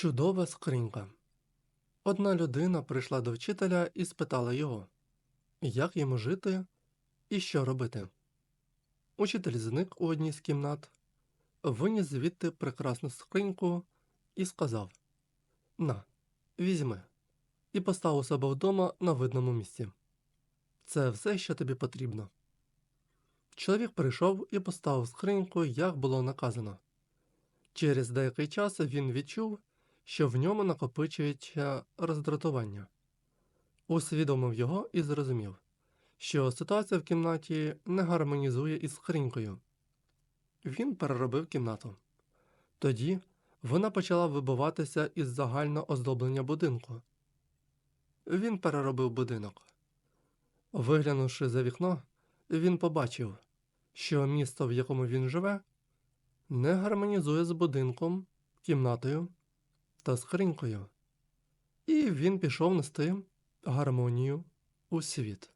Чудова скринька. Одна людина прийшла до вчителя і спитала його, як йому жити і що робити. Учитель зник у одній з кімнат, виніс звідти прекрасну скриньку і сказав: На, візьми, і постав у себе вдома на видному місці. Це все, що тобі потрібно. Чоловік прийшов і поставив скриньку, як було наказано. Через деякий час він відчув, що в ньому накопичується роздратування. Усвідомив його і зрозумів, що ситуація в кімнаті не гармонізує із скринькою. Він переробив кімнату. Тоді вона почала вибиватися із загального оздоблення будинку. Він переробив будинок. Виглянувши за вікно, він побачив, що місто, в якому він живе, не гармонізує з будинком, кімнатою та скринькою. І він пішов нести гармонію у світ.